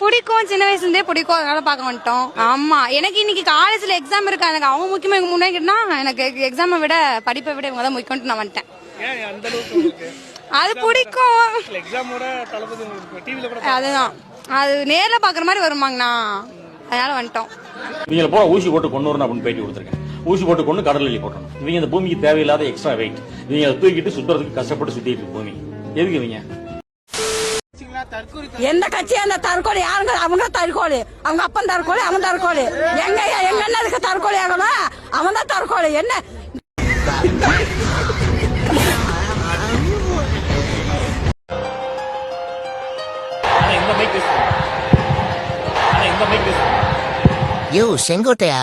பிடிக்கும். சின்ன வயசுல இருந்தே பிடிக்கும். அதனால பார்க்க வந்துட்டோம். ஆமா. எனக்கு இன்னைக்கு காலேஜ்ல எக்ஸாம் இருக்கா? எனக்கு அவங்க முக்கியமா இவங்க முன்னாடினா எனக்கு எக்ஸாமை விட படிப்பை விட இவங்க தான் முக்கியம்னு நான் வந்துட்டேன். ஏன்? அந்த அளவுக்கு உங்களுக்கு? அது பிடிக்கும். எக்ஸாமோட தளபதி உங்களுக்கு டிவில கூட அதுதான். அது நேர்ல பாக்குற மாதிரி வருமாங்கண்ணா. அதனால வந்துட்டோம். இவங்களை போல ஊசி போட்டு கொண்டு வரணும் அப்படின்னு பேட்டி கொடுத்துருக்கேன். ஊசி போட்டு கொண்டு கடலில் போட்டணும் இவங்க இந்த பூமிக்கு தேவையில்லாத எக்ஸ்ட்ரா வெயிட் இவங்க தூக்கிட்டு சுத்துறதுக்கு கஷ்டப்பட்டு சுத்திட்டு இருக்கு பூமி. எதுக்கு இவங்க? எந்த கட்சி அந்த தற்கொலை? யாருங்க? அவங்க தற்கொலை. அவங்க அப்பன் தற்கொலை அவன் தற்கொலை. எங்க எங்க அண்ணனுக்கு தற்கொலை ஆகணும்? அவன் தான் தற்கொலை. என்ன? யோ செங்கோட்டையா?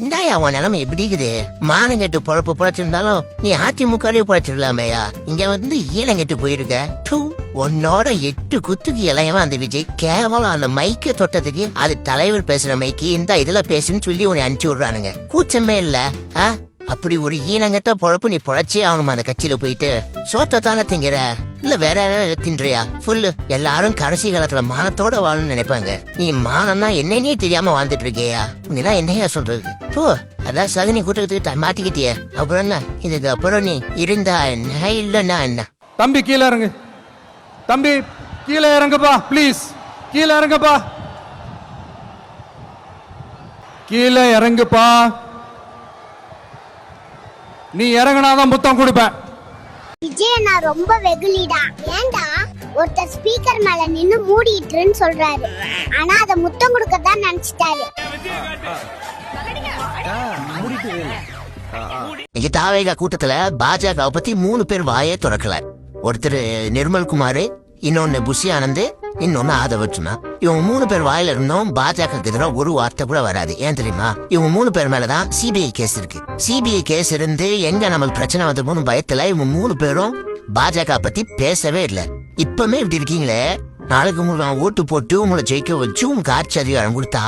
இந்தாயா உன் நிலைமை எப்படி இருக்குது? மானங்கெட்டு பொழப்பு பொழைச்சிருந்தாலும் நீ அதிமுகவே பொழைச்சிடலாமேயா? இங்க வந்து ஈழங்கெட்டு போயிருக்க. டூ உன்னோட எட்டு குத்துக்கு இளையவன் அந்த விஜய். கேவலம் அந்த மைக்க தொட்டதுக்கு அது தலைவர் பேசுற மைக்கு. இந்த இதுல பேசுன்னு சொல்லி உன்னை அனுப்பிச்சு விடுறானுங்க. கூச்சமே இல்ல ஆ? அப்படி ஒரு ஈனங்கட்ட பொழப்பு நீ பொழைச்சே ஆகணுமா அந்த கட்சியில போயிட்டு? சோத்த தானே திங்கிற? இல்ல வேற தின்றியா? ஃபுல்லு எல்லாரும் கடைசி காலத்துல மானத்தோட வாழணும்னு நினைப்பாங்க. நீ மானம்னா என்னன்னே தெரியாம வாழ்ந்துட்டு இருக்கியா? நீலாம் என்னையா சொல்றது? போ அதான் சகுனி கூட்டத்துக்கு மாட்டிக்கிட்டிய. அப்புறம் என்ன? இதுக்கு அப்புறம் நீ இருந்தா என்ன இல்லன்னா என்ன? தம்பி கீழே இறங்கு. தம்பி கீழே இறங்குப்பா ப்ளீஸ் கீழே இறங்குப்பா. கீழே இறங்குப்பா. நீ இறங்குனாதான் புத்தம் கொடுப்பேன். விஜய் நான் ரொம்ப வெகுலிடா ஏன்டா ஒருத்தர் ஸ்பீக்கர் மேல நின்னு மூடிட்டுருன்னு சொல்றாரு. ஆனா அத முத்தம் கொடுக்க தான் நினைச்சிட்டாரு. இங்க தாவேகா கூட்டத்துல பாஜக பத்தி மூணு பேர் வாயே திறக்கல. ஒருத்தர் நிர்மல் குமார் இன்னொன்னு புஷி ஆனந்த் இன்னொன்னு ஆதவச்சுனா இவங்க மூணு பேர் வாயில இருந்தும் பாஜக எதிராக ஒரு வார்த்தை கூட வராது. ஏன் தெரியுமா? இவங்க மூணு பேர் மேலதான் சிபிஐ கேஸ் இருக்கு. சிபிஐ கேஸ் இருந்து எங்க நம்மளுக்கு பிரச்சனை வந்துருமோன்னு பயத்துல இவங்க மூணு பேரும் பாஜக பத்தி பேசவே இல்லை. இப்பவுமே இப்படி இருக்கீங்களே? நாளைக்கு உங்களுக்கு நான் ஓட்டு போட்டு உங்களை ஜெயிக்க வச்சு உங்களுக்கு ஆட்சி அதிகாரம் கொடுத்தா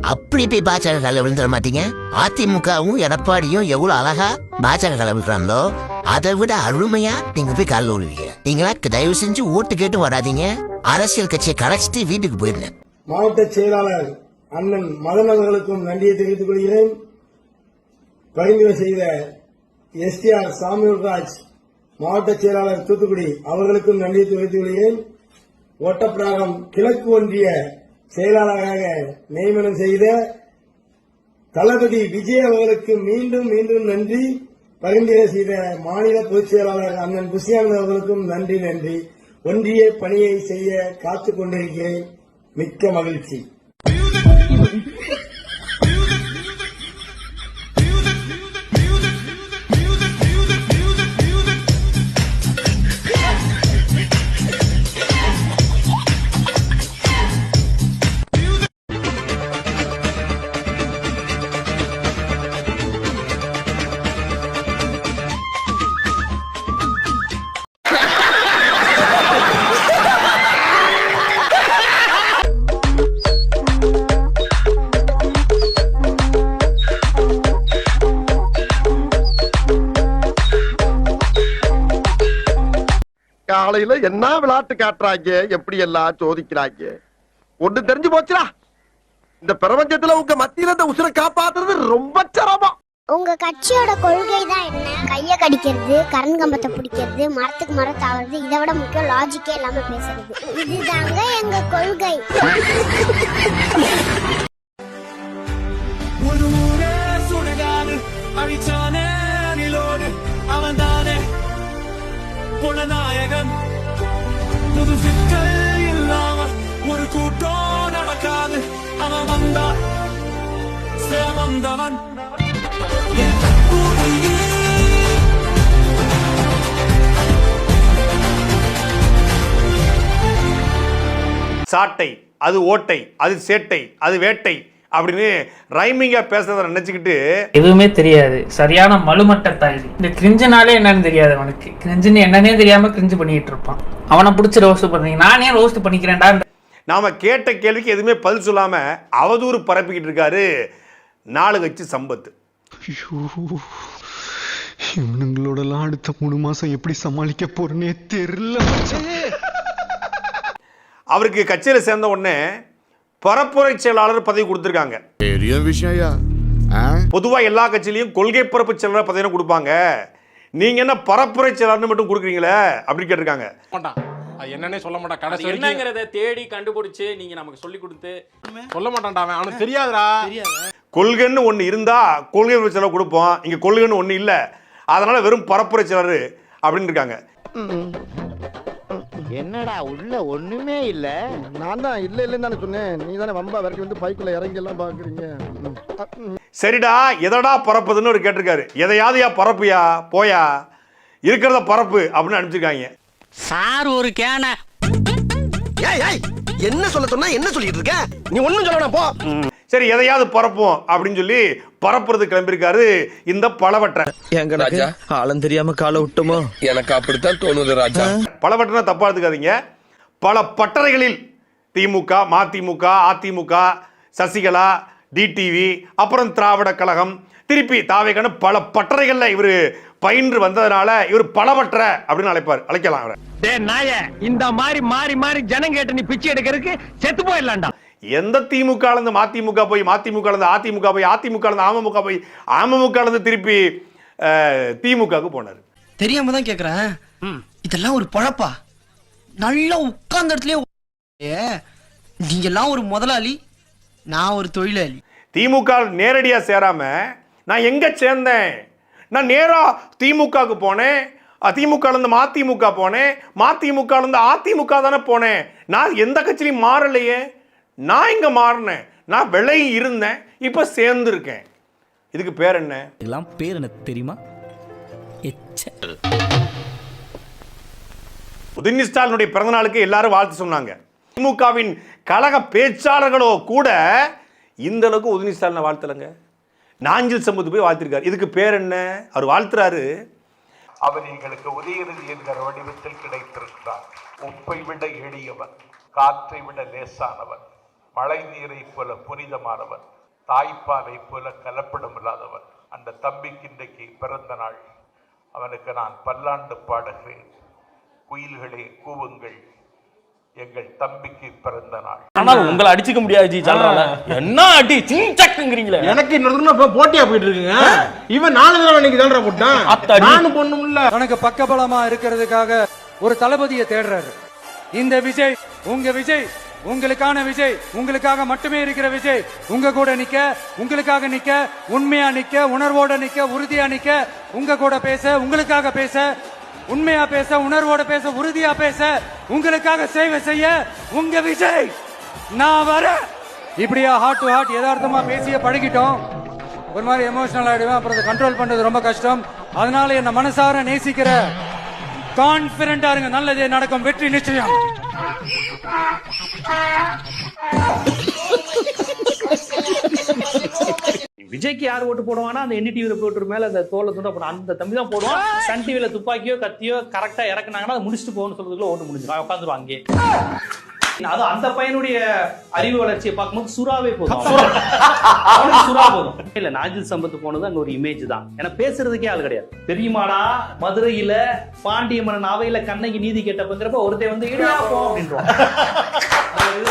அப்படி போய் பாஜக கால விழுந்துட மாட்டீங்க? அதிமுகவும் எடப்பாடியும் எவ்வளவு அழகா பாஜக கால விழுறாங்களோ அதை விட அருமையா நீங்க போய் காலில் விழுவீங்க. நீங்களா தயவு செஞ்சு ஓட்டு கேட்டு வராதீங்க. அரசியல் கட்சியை கலைச்சிட்டு வீட்டுக்கு போயிருந்தேன். மாவட்ட செயலாளர் அண்ணன் மதன் அவர்களுக்கும் நன்றியை தெரிவித்துக் கொள்கிறேன். பரிந்துரை செய்த எஸ்டிஆர் சாமியுல்ராஜ் மாவட்ட செயலாளர் தூத்துக்குடி அவர்களுக்கும் நன்றியை தெரிவித்துக் கொள்கிறேன். ஒட்டப்பிராகம் கிழக்கு ஒன்றிய செயலாளராக நியமனம் செய்த தளபதி விஜய் அவர்களுக்கு மீண்டும் மீண்டும் நன்றி. பரிந்துரை செய்த மாநில பொதுச் செயலாளர் அண்ணன் புஷியானந்த் அவர்களுக்கும் நன்றி நன்றி. ஒன்றிய பணியை செய்ய காத்துக் கொண்டிருக்கிறேன். மிக்க மகிழ்ச்சி. காலையில என்ன விளையாட்டு காட்டுறாங்க? எப்படி எல்லாம் சோதிக்கிறாங்க? ஒண்ணு தெரிஞ்சு போச்சுடா. இந்த பிரபஞ்சத்துல உங்க மத்தியில இந்த உசுரை காப்பாத்துறது ரொம்ப சிரமம். உங்க கட்சியோட கொள்கை தான் என்ன? கைய கடிக்கிறது கரண் கம்பத்தை பிடிக்கிறது மரத்துக்கு மரம் தாவறது இதை விட முக்கியம் லாஜிக்கே இல்லாம பேசுறது. இதுதாங்க எங்க கொள்கை. புலநாயகன் புது சிக்கல் இல்லாமல் ஒரு கூட்டம் நடக்காது. அவன் வந்தான். சேமந்தவன் சாட்டை அது ஓட்டை அது சேட்டை அது வேட்டை. அப்படின்னு ரைமிங்கா பேசுறத நினைச்சுக்கிட்டு எதுவுமே தெரியாது. சரியான மலுமட்ட தாய்தி. இந்த கிரிஞ்சுனாலே என்னன்னு தெரியாது அவனுக்கு. கிரிஞ்சுன்னு என்னன்னே தெரியாம கிரிஞ்சு பண்ணிட்டு இருப்பான். அவனை பிடிச்சி ரோஸ்ட் பண்ணீங்க நானே ரோஸ்ட் பண்ணிக்கிறேன்டா? நாம கேட்ட கேள்விக்கு எதுவுமே பதில் சொல்லாம அவதூறு பரப்பிக்கிட்டு இருக்காரு நாலு கட்சி சம்பத்து. இவனுங்களோடலாம் அடுத்த மூணு மாசம் எப்படி சமாளிக்க போறேனே தெரியல அவருக்கு கட்சியில் சேர்ந்த உடனே பரப்புரை செயலாளர் பதவி கொடுத்துருக்காங்க. பெரிய விஷயம் பொதுவா எல்லா கட்சியிலையும் கொள்கை பரப்பு செயலாளர் பதவி கொடுப்பாங்க. நீங்க என்ன பரப்புரை செயலாளர்னு மட்டும் கொடுக்குறீங்களே? அப்படி கேட்டிருக்காங்க. என்னன்னே சொல்ல மாட்டான் கடைசி என்னங்கிறத தேடி கண்டுபிடிச்சு நீங்க நமக்கு சொல்லி கொடுத்து. சொல்ல மாட்டான்டா அவன். அவனுக்கு தெரியாதுடா. கொள்கைன்னு ஒன்று இருந்தா கொள்கை பரப்பு செயலாளர் கொடுப்போம். இங்க கொள்கைன்னு ஒன்று இல்லை. அதனால வெறும் பரப்புரை செயலாளர் அப்படின்னு இருக்காங்க. என்னடா உள்ள ஒண்ணுமே இல்ல. நான் தான் இல்ல இல்லன்னு தானே சொன்னேன். நீ தானே வம்பா வரைக்கும் வந்து பைக்குள்ள இறங்கி எல்லாம் பாக்குறீங்க. சரிடா எதடா பரப்புதுன்னு ஒரு கேட்டிருக்காரு. எதையாவதுயா பரப்புயா போயா? இருக்கிறத பரப்பு அப்படின்னு அனுப்பிச்சிருக்காங்க. சார் ஒரு கேன. ஏய் ஏய் என்ன சொல்ல சொன்னா என்ன சொல்லிட்டு இருக்க? நீ ஒண்ணும் சொல்லணும் போ. சரி எதையாவது பரப்போம் அப்படின்னு சொல்லி பரப்புறது கிளம்பியிருக்காரு இந்த பலவற்ற எங்க ராஜா. ஆளும் தெரியாம காலை விட்டோமோ எனக்கு அப்படித்தான் தோணுது ராஜா. பலவற்றனா தப்பா எடுத்துக்காதீங்க. பல பட்டறைகளில் திமுக மதிமுக அதிமுக சசிகலா டிடிவி அப்புறம் திராவிட கழகம் திருப்பி தாவேக்கான பல பட்டறைகள்ல இவர் பயின்று வந்ததுனால இவர் பலவற்ற அப்படின்னு அழைப்பார். அழைக்கலாம் அவரை. டே நாய இந்த மாதிரி மாறி மாறி ஜனம் கேட்டு நீ பிச்சை எடுக்கிறதுக்கு செத்து போயிடலாம்டா. எந்த திமுக இருந்து மதிமுக போய் மதிமுக இருந்து அதிமுக போய் அதிமுக இருந்து அமமுக போய் அமமுக இருந்து திருப்பி திமுகவுக்கு போனார். தெரியாம தான் கேக்குறேன். இதெல்லாம் ஒரு பழப்பா? நல்லா உட்கார்ந்த இடத்துலயே நீங்க எல்லாம் ஒரு முதலாளி நான் ஒரு தொழிலாளி. திமுக நேரடியா சேராம நான் எங்க சேர்ந்தேன்? நான் நேரா திமுகவுக்கு போனேன் திமுக இருந்து மதிமுக போனேன் மதிமுக இருந்து அதிமுக தானே போனேன். நான் எந்த கட்சியிலையும் மாறலையே. நான் இங்க மாறினேன். நான் விலகி இருந்தேன். இப்ப சேர்ந்துருக்கேன். இதுக்கு பேர் என்ன? எல்லாம் பேர் எனக்கு தெரியுமா? உதயநிதி ஸ்டாலினுடைய பிறந்த நாளுக்கு எல்லாரும் வாழ்த்து சொன்னாங்க. திமுகவின் கழக பேச்சாளர்களோ கூட இந்த அளவுக்கு உதயநிதி ஸ்டாலினை வாழ்த்தலைங்க. நாஞ்சில் சம்பத்து போய் வாழ்த்திருக்காரு. இதுக்கு பேர் என்ன? அவர் வாழ்த்துறாரு. அவர் எங்களுக்கு உதயநிதி என்கிற வடிவத்தில் கிடைத்திருக்கிறார். உப்பை விட எளியவன் காற்றை விட லேசானவன். மழை நீரை போல புனிதமானவன் தாய்ப்பாலை போல கலப்படம் இல்லாதவன் அந்த தம்பிக்கு இன்றைக்கு பிறந்த நாள். அவனுக்கு நான் பல்லாண்டு பாடுகிறேன். குயில்களே கூவுங்கள். எங்கள் தம்பிக்கு பிறந்த நாள். ஆனால் உங்களை அடிச்சுக்க முடியாது ஜி சொல்றாங்க என்ன அடி சிங்சக்குங்கிறீங்களே எனக்கு இன்னொரு போட்டியா போயிட்டு இருக்குங்க. இவன் நாலு தடவை இன்னைக்கு தான்டா போட்டான். நானும் பொண்ணும் இல்ல. தனக்கு பக்கபலமா இருக்கிறதுக்காக ஒரு தளபதியை தேடுறாரு. இந்த விஜய் உங்க விஜய் உங்களுக்கான விஜய் உங்களுக்காக மட்டுமே இருக்கிற விஜய் உங்க கூட நிக்க உங்களுக்காக நிக்க உண்மையா நிக்க உணர்வோட நிக்க உறுதியா நிக்க உங்க கூட பேச உங்களுக்காக பேச உண்மையா பேச உணர்வோட பேச உறுதியா பேச உங்களுக்காக சேவை செய்ய உங்க விஜய் நான் வர இப்படியா ஹார்ட் டு ஹார்ட் யதார்த்தமா பேசிய பழகிட்டோம். ஒரு மாதிரி எமோஷனல் ஆயிடுவேன் அப்புறம் கண்ட்ரோல் பண்றது ரொம்ப கஷ்டம். அதனால என்ன மனசார நேசிக்கிற கான்பிடண்டா இருங்க நல்லதே நடக்கும் வெற்றி நிச்சயம். விஜய்க்கு யார் ஓட்டு போடுவானா? அந்த என்டி டிவியில் போட்டு மேல அந்த தோலை துண்டை போடும் அந்த தம்பி தான் போடுவான். சன் டிவியில துப்பாக்கியோ கத்தியோ கரெக்டா இறக்குனாங்கன்னா அதை முடிச்சுட்டு போகணும்னு சொல்றதுக்குள்ள ஓட்டு முடிஞ்சிடும். உட்காந்துருவாங்க அங்கே அது அந்த பையனுடைய அறிவு வளர்ச்சியை பார்க்கும்போது சுறாவே போதும். அவனுக்கு சுறா போதும். இல்ல நாஜில் சம்பத் போனது அங்க ஒரு இமேஜ் தான். ஏன்னா பேசுறதுக்கே ஆள் கிடையாது. தெரியுமாடா மதுரையில பாண்டிய மன்னன் அவையில கண்ணகி நீதி கேட்டப்பங்கிறப்ப ஒருத்தன் வந்து இடியாப்போம் அப்படின்றான் அது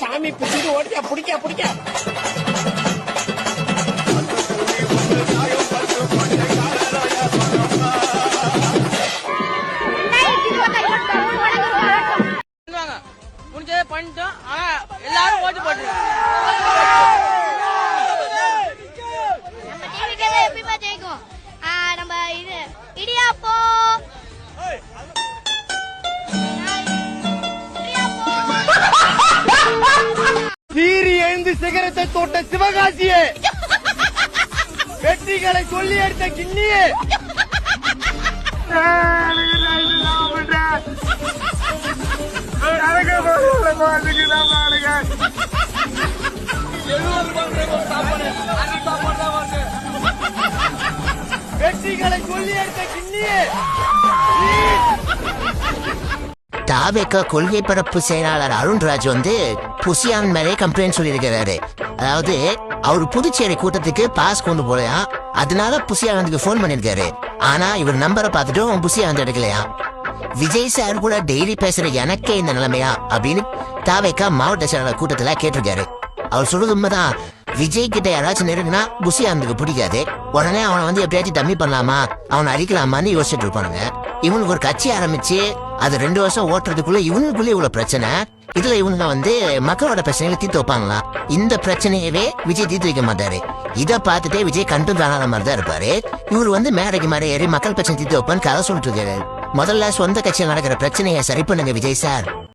சாமி பிடிச்சிட்டு ஓடியா பிடிக்க பிடிக்க. முடிஞ்சதை பண்ணிட்டோம். ஆனா எல்லாரும் ஓட்டு போட்டு நம்ம டிவிக்கே எப்படிமா ஜெயிக்கும். ஆ, நம்ம இது இடியாப்போ வெற்றி சிகரத்தை தொட்ட சிவகாசியே. வெற்றிகளை சொல்லி அடித்த கிண்ணியே. வெற்றிகளை சொல்லி அடித்த கிண்ணியே. தாவேக்க கொள்கை பரப்பு செயலாளர் அருண்ராஜ் வந்து புசியான் மேலே கம்ப்ளைண்ட் சொல்லியிருக்கிறாரு. அதாவது அவர் புதுச்சேரி கூட்டத்துக்கு பாஸ் கொண்டு போலையா? அதனால புசியானந்துக்கு ஃபோன் பண்ணியிருக்காரு. ஆனா இவர் நம்பரை பார்த்துட்டும் புசியானந்த் எடுக்கலையா? விஜய் சார் கூட டெய்லி பேசுற எனக்கே இந்த நிலைமையா? அப்படின்னு தாவேக்கா மாவட்ட செயலாளர் கூட்டத்துல கேட்டிருக்காரு. அவர் சொல்றது உண்மைதான். விஜய் கிட்ட யாராச்சும் நெருங்கினா புசியானந்துக்கு பிடிக்காது. உடனே அவனை வந்து எப்படியாச்சும் டம்மி பண்ணலாமா? அவனை அடிக்கலாமான்னு யோசிச்சுட்டு இருப்பானுங்க. இவனுக்கு ஒரு கட்சி ஆரம்பிச்சு அது ரெண்டு வருஷம் ஓட்டுறதுக்குள்ள இவனுக்குள்ள இவ்வளவு பிரச்சனை. இதுல இவனுங்க வந்து மக்களோட பிரச்சனைகளை தீர்த்து வைப்பாங்களா? இந்த பிரச்சனையவே விஜய் தீர்த்து வைக்க மாட்டாரு. இத பார்த்துட்டே விஜய் கண்டும் வேணாத மாதிரி தான் இருப்பாரு. இவர் வந்து மேடைக்கு மேடை ஏறி மக்கள் பிரச்சனை தீர்த்து வைப்பான்னு கதை சொல்லிட்டு இருக்காரு. முதல்ல சொந்த கட்சியில் நடக்கிற பிரச்சனையை சரி பண்ணுங்க விஜய் சார்.